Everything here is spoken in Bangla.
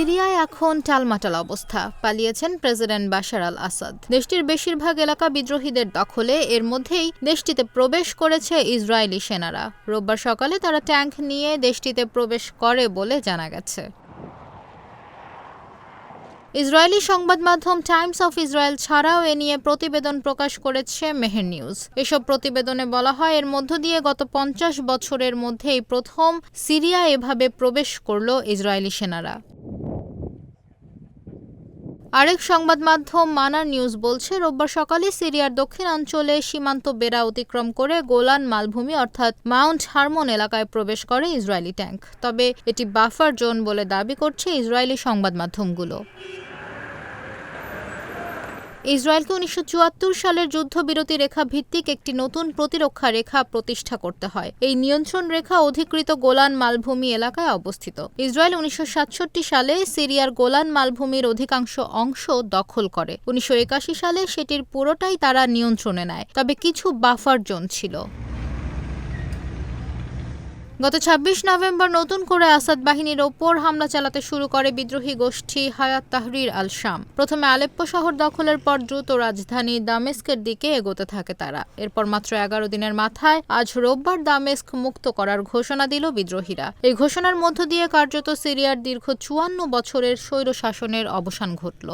সিরিয়ায় এখন টালমাটাল অবস্থা, পালিয়েছেন প্রেসিডেন্ট বাশার আল আসাদ দেশটির বেশিরভাগ এলাকা বিদ্রোহীদের দখলে, এর মধ্যেই দেশটিতে প্রবেশ করেছে ইসরায়েলি সেনারা। রোববার সকালে তারা ট্যাঙ্ক নিয়ে দেশটিতে প্রবেশ করে বলে জানা গেছে। ইসরায়েলি সংবাদ মাধ্যম টাইমস অফ ইসরায়েল ছাড়াও এ নিয়ে প্রতিবেদন প্রকাশ করেছে মেহের নিউজ। এসব প্রতিবেদনে বলা হয়, এর মধ্য দিয়ে গত পঞ্চাশ বছরের মধ্যেই প্রথম সিরিয়া এভাবে প্রবেশ করল ইসরায়েলি সেনারা। আরেক সংবাদ মাধ্যম মানার নিউজ বলছে, রোববার সকালে সিরিয়ার দক্ষিণাঞ্চলে সীমান্ত বেড়া অতিক্রম করে গোলান মালভূমি অর্থাৎ মাউন্ট হারমোন এলাকায় প্রবেশ করে ইসরায়েলি ট্যাঙ্ক তবে এটি বাফার জোন বলে দাবি করছে ইসরায়েলি সংবাদ মাধ্যমগুলো। ইসরায়েলকে উনিশশো চুয়াত্তর সালের যুদ্ধবিরতি রেখা ভিত্তিক একটি নতুন প্রতিরক্ষা রেখা প্রতিষ্ঠা করতে হয়। এই নিয়ন্ত্রণ রেখা অধিকৃত গোলান মালভূমি এলাকায় অবস্থিত। ইসরায়েল উনিশশো সাতষট্টি সালে সিরিয়ার গোলান মালভূমির অধিকাংশ অংশ দখল করে। উনিশশো একাশি সালে সেটির পুরোটাই তারা নিয়ন্ত্রণে নেয়। তবে কিছু বাফার জোন ছিল। গত ২৬ নভেম্বর নতুন করে আসাদ বাহিনীর ওপর হামলা চালাতে শুরু করে বিদ্রোহী গোষ্ঠী হায়াত তাহরির আল শাম প্রথমে আলেপ্পো শহর দখলের পর দ্রুত রাজধানী দামেস্কের দিকে এগোতে থাকে তারা। এরপর মাত্র এগারো দিনের মাথায় আজ রোববার দামেস্ক মুক্ত করার ঘোষণা দিল বিদ্রোহীরা। এই ঘোষণার মধ্য দিয়ে কার্যত সিরিয়ার দীর্ঘ চুয়ান্ন বছরের স্বৈর শাসনের অবসান ঘটল।